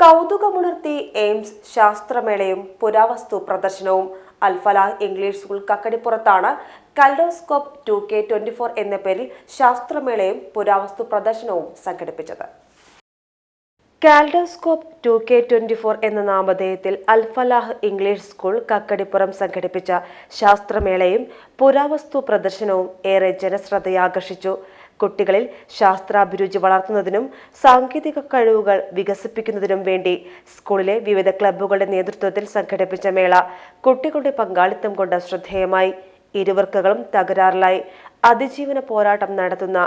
കൗതുകമുണർത്തി AIIMS ശാസ്ത്രമേളയും പുരാവസ്തു പ്രദർശനവും. Alfalah English school കക്കടിപ്പുറത്താണ് kaleidoscope two K twenty four എന്ന പേരിൽ ശാസ്ത്രമേളയും പുരാവസ്തു പ്രദർശനവും സംഘടിപ്പിച്ചത്. Kaleidoscope two K twenty four എന്ന നാമധേയത്തിൽ അൽഫലാഹ് ഇംഗ്ലീഷ് സ്കൂൾ കക്കടിപ്പുറം സംഘടിപ്പിച്ച ശാസ്ത്രമേളയും പുരാവസ്തു പ്രദർശനവും ഏറെ ജനശ്രദ്ധയാകർഷിച്ചു. കുട്ടികളിൽ ശാസ്ത്രാഭിരുചി വളർത്തുന്നതിനും സാങ്കേതിക കഴിവുകൾ വികസിപ്പിക്കുന്നതിനും വേണ്ടി സ്കൂളിലെ വിവിധ ക്ലബ്ബുകളുടെ നേതൃത്വത്തിൽ സംഘടിപ്പിച്ച മേള കുട്ടികളുടെ പങ്കാളിത്തം കൊണ്ട് ശ്രദ്ധേയമായി. ഇരുവർക്കകളും തകരാറിലായി. അതിജീവന പോരാട്ടം നടത്തുന്ന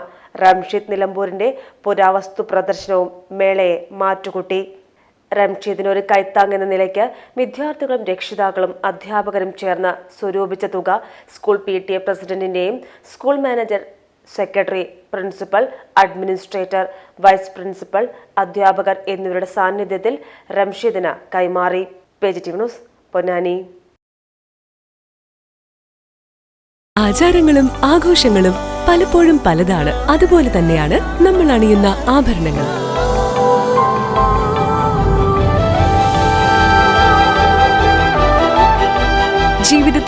റംഷീദ് നിലമ്പൂരിന്റെ പുരാവസ്തു പ്രദർശനവും മേളയെ മാറ്റുകൂട്ടി. റംഷീദിന് ഒരു കൈത്താങ് എന്ന നിലയ്ക്ക് വിദ്യാർത്ഥികളും രക്ഷിതാക്കളും അധ്യാപകരും ചേർന്ന് സ്വരൂപിച്ച തുക school P T A പ്രസിഡന്റിന്റെയും school manager secretary principal administrator vice principal അധ്യാപകർ എന്നിവരുടെ സാന്നിധ്യത്തിൽ റംഷീദിന് കൈമാറി. Page news Ponnani. ആചാരങ്ങളും ആഘോഷങ്ങളും പലപ്പോഴും പലതാണ്. അതുപോലെ തന്നെയാണ് നമ്മൾ അണിയുന്ന ആഭരണങ്ങൾ